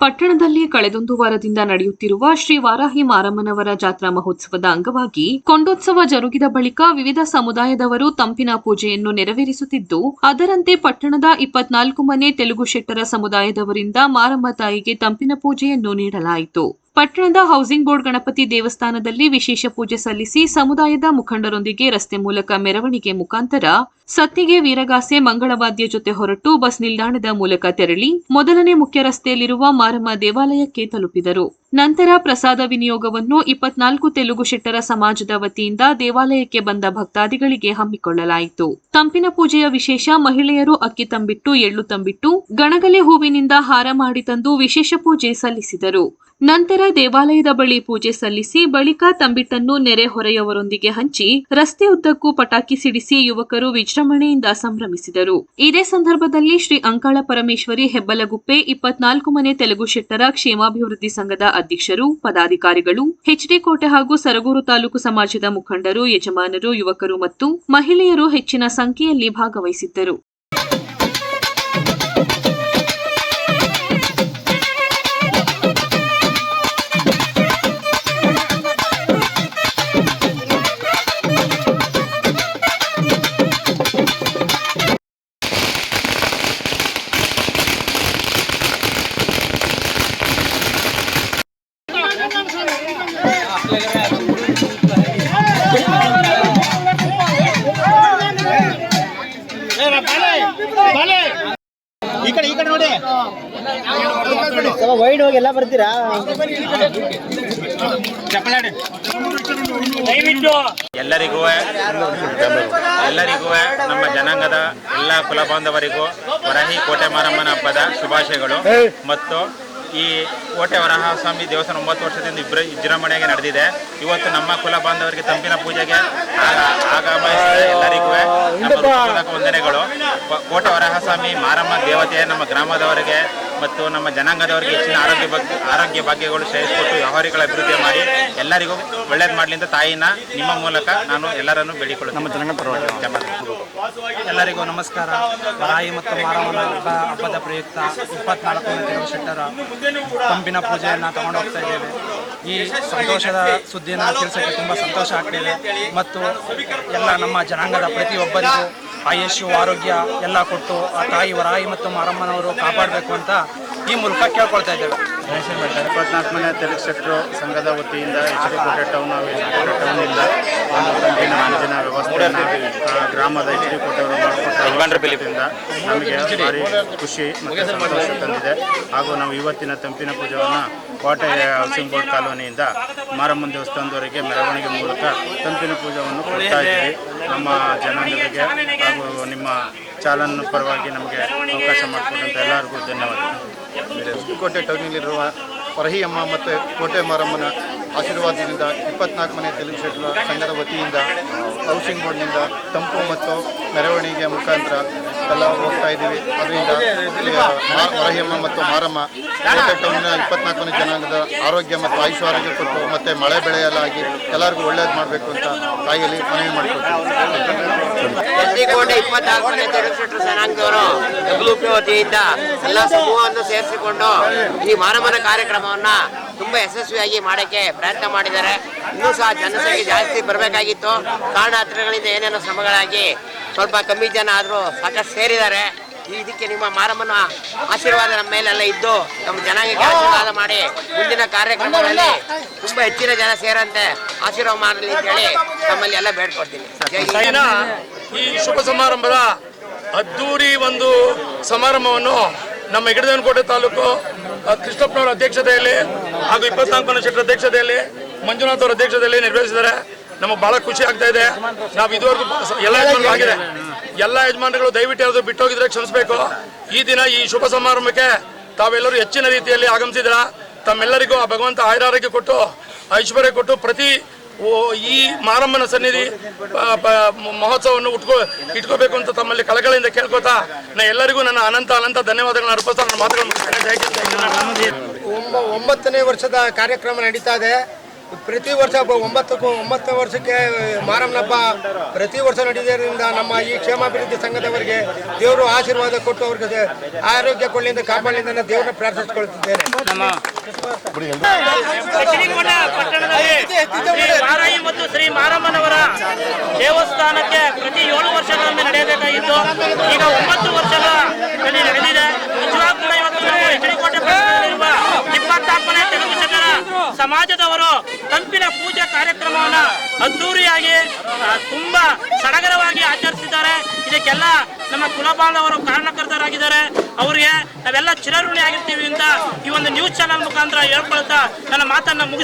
ಪಟ್ಟಣದಲ್ಲಿ ಕಳೆದೊಂದು ವಾರದಿಂದ ನಡೆಯುತ್ತಿರುವ ಶ್ರೀ ವಾರಾಹಿ ಮಾರಮ್ಮನವರ ಜಾತ್ರಾ ಮಹೋತ್ಸವದ ಅಂಗವಾಗಿ ಕೊಂಡೋತ್ಸವ ಜರುಗಿದ ಬಳಿಕ ವಿವಿಧ ಸಮುದಾಯದವರು ತಂಪಿನ ಪೂಜೆಯನ್ನು ನೆರವೇರಿಸುತ್ತಿದ್ದು, ಅದರಂತೆ ಪಟ್ಟಣದ ಇಪ್ಪತ್ನಾಲ್ಕು ಮನೆ ತೆಲುಗು ಶೆಟ್ಟರ ಸಮುದಾಯದವರಿಂದ ಮಾರಮ್ಮ ತಾಯಿಗೆ ತಂಪಿನ ಪೂಜೆಯನ್ನು ನೀಡಲಾಯಿತು. ಪಟ್ಟಣದ ಹೌಸಿಂಗ್ ಬೋರ್ಡ್ ಗಣಪತಿ ದೇವಸ್ಥಾನದಲ್ಲಿ ವಿಶೇಷ ಪೂಜೆ ಸಲ್ಲಿಸಿ ಸಮುದಾಯದ ಮುಖಂಡರೊಂದಿಗೆ ರಸ್ತೆ ಮೂಲಕ ಮೆರವಣಿಗೆ ಮುಖಾಂತರ ಸತ್ತಿಗೆ ವೀರಗಾಸೆ ಮಂಗಳವಾದ್ಯ ಜೊತೆ ಹೊರಟು ಬಸ್ ನಿಲ್ದಾಣದ ಮೂಲಕ ತೆರಳಿ ಮೊದಲನೇ ಮುಖ್ಯ ರಸ್ತೆಯಲ್ಲಿರುವ ಮಾರಮ್ಮ ದೇವಾಲಯಕ್ಕೆ ತಲುಪಿದರು. ನಂತರ ಪ್ರಸಾದ ವಿನಿಯೋಗವನ್ನು ಇಪ್ಪತ್ನಾಲ್ಕು ತೆಲುಗು ಶೆಟ್ಟರ ಸಮಾಜದ ವತಿಯಿಂದ ದೇವಾಲಯಕ್ಕೆ ಬಂದ ಭಕ್ತಾದಿಗಳಿಗೆ ಹಮ್ಮಿಕೊಳ್ಳಲಾಯಿತು. ತಂಪಿನ ಪೂಜೆಯ ವಿಶೇಷ ಮಹಿಳೆಯರು ಅಕ್ಕಿ ತಂಬಿಟ್ಟು, ಎಳ್ಳು ತಂಬಿಟ್ಟು, ಗಣಗಲೆ ಹೂವಿನಿಂದ ಹಾರ ಮಾಡಿ ತಂದು ವಿಶೇಷ ಪೂಜೆ ಸಲ್ಲಿಸಿದರು. ನಂತರ ದೇವಾಲಯದ ಬಳಿ ಪೂಜೆ ಸಲ್ಲಿಸಿ ಬಳಿಕ ತಂಬಿಟ್ಟನ್ನು ನೆರೆಹೊರೆಯವರೊಂದಿಗೆ ಹಂಚಿ ರಸ್ತೆ ಉದ್ದಕ್ಕೂ ಪಟಾಕಿ ಸಿಡಿಸಿ ಯುವಕರು ವಿಜೃಂಭಣೆಯಿಂದ ಸಂಭ್ರಮಿಸಿದರು. ಇದೇ ಸಂದರ್ಭದಲ್ಲಿ ಶ್ರೀ ಅಂಕಾಳ ಪರಮೇಶ್ವರಿ ಹೆಬ್ಬಲಗುಪ್ಪೆ ಇಪ್ಪತ್ನಾಲ್ಕು ಮನೆ ತೆಲುಗು ಶೆಟ್ಟರ ಕ್ಷೇಮಾಭಿವೃದ್ಧಿ ಸಂಘದ ಅಧ್ಯಕ್ಷರು, ಪದಾಧಿಕಾರಿಗಳು ಹೆಚ್ಡಿಕೋಟೆ ಕೋಟೆ ಹಾಗೂ ಸರಗೂರು ತಾಲೂಕು ಸಮಾಜದ ಮುಖಂಡರು, ಯಜಮಾನರು, ಯುವಕರು ಮತ್ತು ಮಹಿಳೆಯರು ಹೆಚ್ಚಿನ ಸಂಖ್ಯೆಯಲ್ಲಿ ಭಾಗವಹಿಸಿದ್ದರು. ವೈಡ್ ಹೋಗಿ ಎಲ್ಲ ಬರ್ತೀರಾ? ಎಲ್ಲರಿಗೂ ಎಲ್ಲರಿಗೂ ನಮ್ಮ ಜನಾಂಗದ ಎಲ್ಲ ಕುಲ ಬಾಂಧವರಿಗೂ ವರಹಿ ಕೋಟೆ ಮಾರಮ್ಮನ ಹಬ್ಬದ ಶುಭಾಶಯಗಳು. ಮತ್ತು ಈ ಕೋಟೆ ವರಹ ಸ್ವಾಮಿ ದೇವಸ್ಥಾನ ಒಂಬತ್ತು ವರ್ಷದಿಂದ ಇಬ್ರ ವಿಜೃಂಭಣೆಗೆ ನಡೆದಿದೆ. ಇವತ್ತು ನಮ್ಮ ಕುಲ ಬಾಂಧವರಿಗೆ ತಂಪಿನ ಪೂಜೆಗೆ ಆಗ- ಆಗಮಿಸಿದ ಎಲ್ಲರಿಗೂ ನಮ್ಮ ವಂದನೆಗಳು. ಕೋಟೆ ವರಹ ಸ್ವಾಮಿ ಮಾರಮ್ಮ ದೇವತೆ ನಮ್ಮ ಗ್ರಾಮದವರಿಗೆ ಮತ್ತು ನಮ್ಮ ಜನಾಂಗದವರಿಗೆ ಹೆಚ್ಚಿನ ಆರೋಗ್ಯ ಬಗ್ಗೆ ಆರೋಗ್ಯ ಭಾಗ್ಯಗಳು ಶ್ರೇಯಿಸಿಕೊಟ್ಟು ವ್ಯವಹಾರಿಗಳ ಅಭಿವೃದ್ಧಿ ಮಾಡಿ ಎಲ್ಲರಿಗೂ ಒಳ್ಳೇದು ಮಾಡಲಿ ಅಂತ ತಾಯಿನ ನಿಮ್ಮ ಮೂಲಕ ನಾನು ಎಲ್ಲರನ್ನು ಬೇಡಿಕೊಳ್ಳುತ್ತೇನೆ. ನಮ್ಮ ಜನಾಂಗ ಪರವಾಗಿ. ಎಲ್ಲರಿಗೂ ನಮಸ್ಕಾರ. ರಾಯಿ ಮತ್ತು ಮಾರಮ್ಮನ ಹಬ್ಬ ಹಬ್ಬದ ಪ್ರಯುಕ್ತ ಇಪ್ಪತ್ನಾಲ್ಕನೇ ತೆಲುಗು ಶೆಟ್ಟರ ಕಂಬಿನ ಪೂಜೆಯನ್ನು ತಗೊಂಡು ಹೋಗ್ತಾ ಇದ್ದೇವೆ. ಈ ಸಂತೋಷದ ಸುದ್ದಿಯನ್ನು ತಿಳಿಸೋಕ್ಕೆ ತುಂಬ ಸಂತೋಷ ಆಗ್ತಿದೆ. ಮತ್ತು ಎಲ್ಲ ನಮ್ಮ ಜನಾಂಗದ ಪ್ರತಿಯೊಬ್ಬರಿಗೂ ಆಯುಷ್ಯು ಆರೋಗ್ಯ ಎಲ್ಲ ಕೊಟ್ಟು ಆ ತಾಯಿ ವರಾಯಿ ಮತ್ತು ಮಾರಮ್ಮನವರು ಕಾಪಾಡಬೇಕು ಅಂತ ಈ ಮೂಲಕ ಕೇಳ್ಕೊಳ್ತಾ ಇದ್ದೇವೆ. ಇಪ್ಪತ್ನಾಲ್ಕನೇ ತೆಲುಗು ಸೆಕ್ಟರ್ ಸಂಘದ ವತಿಯಿಂದ ಎಚ್ ಡಿ ಕೋಟೆ ಟೌನ್ ಹಾಗೂ ಎಚ್ ಡಿ ಕೋಟೆ ಟೌನ್ನಿಂದ ಒಂದು ಕಂಟಿನ ಮಂಜಿನ ವ್ಯವಸ್ಥೆಯನ್ನು ಆ, ಗ್ರಾಮದ ಎಚ್ ಡಿ ಕೋಟೆ ಅವರು ಮಾಡಿಕೊಟ್ಟಿದ್ದರಿಂದ ನಮಗೆ ಭಾರಿ ಖುಷಿ ಮತ್ತು ಸಂತೋಷ ತಂದಿದೆ. ಹಾಗೂ ನಾವು ಇವತ್ತಿನ ತಂಪಿನ ಪೂಜೆಯನ್ನು ಕೋಟೆ ಹೌಸಿಂಗ್ ಬೋರ್ಡ್ ಕಾಲೋನಿಯಿಂದ ಮಾರಮ್ಮನ ದೇವಸ್ಥಾನದವರೆಗೆ ಮೆರವಣಿಗೆ ಮೂಲಕ ತಂಪಿನ ಪೂಜೆಯನ್ನು ಕೊಡ್ತಾ ಇದ್ದೀವಿ. ನಮ್ಮ ಜನಾಂಗಕ್ಕೆ ಹಾಗೂ ನಿಮ್ಮ ಚಾಲನ್ ಪರವಾಗಿ ನಮಗೆ ಅವಕಾಶ ಮಾಡಿಕೊಟ್ಟಂತ ಎಲ್ಲರಿಗೂ ಧನ್ಯವಾದ ಕೋಟೆ ಟೌನಿಲಿರುವ ಪರಹಿ ಅಮ್ಮ ಮತ್ತು ಕೋಟೆ ಮಾರಮ್ಮನ ಆಶೀರ್ವಾದದಿಂದ ಇಪ್ಪತ್ನಾಲ್ಕು ಮನೆ ತೆಲುಗು ಶೆಟ್ಟರ ಸಂಘದ ವತಿಯಿಂದ ಹೌಸಿಂಗ್ ಬೋರ್ಡ್ನಿಂದ ತಂಪು ಮತ್ತು ಮೆರವಣಿಗೆ ಮುಖಾಂತರ ಎಲ್ಲ ಹೋಗ್ತಾ ಇದ್ದೀವಿ. ಅದರಿಂದ ಮರಹಿಯಮ್ಮ ಮತ್ತು ಮಾರಮ್ಮ ಕೋಟೆ ಟೌನಿನ ಇಪ್ಪತ್ನಾಲ್ಕು ಮನೆ ಜನಾಂಗದ ಆರೋಗ್ಯ ಮತ್ತು ಆಯುಷ್ ಆರೋಗ್ಯ ಕೊಟ್ಟು ಮತ್ತು ಮಳೆ ಬೆಳೆಯಲಾಗಿ ಎಲ್ಲರಿಗೂ ಒಳ್ಳೇದು ಮಾಡಬೇಕು ಅಂತ ತಾಯಿಯಲ್ಲಿ ಮನವಿ ಮಾಡಿಕೊಡ್ತೀವಿ ಇಪ್ಪತ್ನಾಲ್ಕನೇ ತೆಲುಗು ಎಲ್ಲ ಸಮೂಹವನ್ನು ಸೇರಿಸಿಕೊಂಡು ಈ ಮಾರಮ್ಮನ ಕಾರ್ಯಕ್ರಮವನ್ನ ತುಂಬಾ ಯಶಸ್ವಿಯಾಗಿ ಮಾಡೋಕ್ಕೆ ಪ್ರಯತ್ನ ಮಾಡಿದ್ದಾರೆ. ಇನ್ನೂ ಸಹ ಜನಸಂಖ್ಯೆ ಜಾಸ್ತಿ ಬರಬೇಕಾಗಿತ್ತು. ಕಾರಣಾಂತರಗಳಿಂದ ಏನೇನೋ ಶ್ರಮಗಳಾಗಿ ಸ್ವಲ್ಪ ಕಮ್ಮಿ ಜನ ಆದರೂ ಸಾಕಷ್ಟು ಸೇರಿದ್ದಾರೆ. ಇದಕ್ಕೆ ನಿಮ್ಮ ಮಾರಮ್ಮನ ಆಶೀರ್ವಾದ ನಮ್ಮ ಮೇಲೆಲ್ಲ ಇದ್ದು ನಮ್ಮ ಜನಾಂಗಕ್ಕೆ ಆಶೀರ್ವಾದ ಮಾಡಿ ಮುಂದಿನ ಕಾರ್ಯಕ್ರಮಗಳಲ್ಲಿ ತುಂಬ ಹೆಚ್ಚಿನ ಜನ ಸೇರಂತೆ ಆಶೀರ್ವಾದ ಮಾಡಲಿ ಅಂತ ಹೇಳಿ ತಮ್ಮಲ್ಲಿ ಎಲ್ಲ ಬೇಡ್ಕೊಡ್ತೀನಿ. ಈ ಶುಭ ಸಮಾರಂಭದ ಅದ್ದೂರಿ ಒಂದು ಸಮಾರಂಭವನ್ನು ನಮ್ಮ ಹಿಡದನಕೋಟೆ ತಾಲೂಕು ಕೃಷ್ಣಪ್ಪನವರ ಅಧ್ಯಕ್ಷತೆಯಲ್ಲಿ ಹಾಗೂ ಇಪ್ಪತ್ನಾಲ್ಕು ಶೆಟ್ಟರ ಅಧ್ಯಕ್ಷತೆಯಲ್ಲಿ, ಮಂಜುನಾಥ್ ಅವರ ಅಧ್ಯಕ್ಷತೆಯಲ್ಲಿ ನಿರ್ವಹಿಸಿದ್ದಾರೆ. ನಮಗೆ ಬಹಳ ಖುಷಿ ಆಗ್ತಾ ಇದೆ. ನಾವು ಇದುವರೆಗೂ ಎಲ್ಲ ಯಜಮಾನರು ಆಗಿದೆ. ಎಲ್ಲ ಯಜಮಾನರುಗಳು ದಯವಿಟ್ಟು ಯಾರಾದ್ರು ಬಿಟ್ಟೋಗಿದ್ರೆ ಕ್ಷಮಿಸಬೇಕು. ಈ ದಿನ ಈ ಶುಭ ಸಮಾರಂಭಕ್ಕೆ ತಾವೆಲ್ಲರೂ ಹೆಚ್ಚಿನ ರೀತಿಯಲ್ಲಿ ಆಗಮಿಸಿದ್ರ ತಮ್ಮೆಲ್ಲರಿಗೂ ಆ ಭಗವಂತ ಆಯುರಾರೋಗ್ಯ ಕೊಟ್ಟು, ಐಶ್ವರ್ಯ ಕೊಟ್ಟು ಪ್ರತಿ ಈ ಮಾರಮ್ಮನ ಸನ್ನಿಧಿ ಮಹೋತ್ಸವವನ್ನು ಉಟ್ಕೋ, ಇಟ್ಕೋಬೇಕು ಅಂತ ತಮ್ಮಲ್ಲಿ ಕಳಕಳಿಯಿಂದ ಕೇಳ್ಕೊತಾ, ನಾ ಎಲ್ಲರಿಗೂ ನನ್ನ ಅನಂತ ಅನಂತ ಧನ್ಯವಾದಗಳನ್ನ ಅರ್ಪಿಸ್ತಾ ನನ್ನ ಮಾತುಗಳನ್ನು ಒಂಬತ್ತನೇ ವರ್ಷದ ಕಾರ್ಯಕ್ರಮ ನಡೀತಾ ಇದೆ. ಪ್ರತಿ ವರ್ಷ ಒಂಬತ್ತಕ್ಕೂ ಒಂಬತ್ತು ವರ್ಷಕ್ಕೆ ಮಾರಮ್ಮನ ಹಬ್ಬ ಪ್ರತಿ ವರ್ಷ ನಡೆಯೋದ್ರಿಂದ ನಮ್ಮ ಈ ಕ್ಷೇಮಾಭಿವೃದ್ಧಿ ಸಂಘದವರಿಗೆ ದೇವರು ಆಶೀರ್ವಾದ ಕೊಟ್ಟು ಅವ್ರಿಗೆ ಆರೋಗ್ಯ ಕೊಳ್ಳಿಂದ ಕಾಪಾಡಲಿಂದ ನಾನು ದೇವರನ್ನ ಪ್ರಾರ್ಥಿಸಿಕೊಳ್ತಿದ್ದೇನೆ. ಮತ್ತು ಶ್ರೀ ಮಾರಮ್ಮನವರ ದೇವಸ್ಥಾನಕ್ಕೆ ಪ್ರತಿ ಏಳು ವರ್ಷಗಳಲ್ಲಿ ನಡೆಯಬೇಕಾಗಿತ್ತು ಈಗ ಒಂಬತ್ತು ವರ್ಷಗಳಲ್ಲಿ ನಡೆದಿದೆ ನಿಜವಾಗ್ ಕೂಡ ಇವತ್ತು ನಾವು ಶ್ರೀಕೋಟೆ ಪಟ್ಟಣದಲ್ಲಿರುವ ಇಪ್ಪತ್ನಾಲ್ಕನೇ ತೆಲುಗು ಜನರ ಸಮಾಜದವರು ತಂಪಿನ ಪೂಜೆ ಕಾರ್ಯಕ್ರಮವನ್ನ ಅದ್ದೂರಿಯಾಗಿ ಆ, ತುಂಬಾ ಸಡಗರವಾಗಿ ಆಚರಿಸಿದ್ದಾರೆ. ಇದಕ್ಕೆಲ್ಲ ನಮ್ಮ ಕುಲ ಬಾಂಧವರು ಕಾರಣಕರ್ತರಾಗಿದ್ದಾರೆ. ಅವರಿಗೆ ನಾವೆಲ್ಲ ಚಿರಋಣಿ ಆಗಿರ್ತೀವಿ ಅಂತ ಈ ಒಂದು ನ್ಯೂಸ್ ಚಾನೆಲ್ ಮುಖಾಂತರ ಹೇಳ್ಕೊಳ್ತಾ ನನ್ನ ಮಾತನ್ನ ಮುಗಿಸ್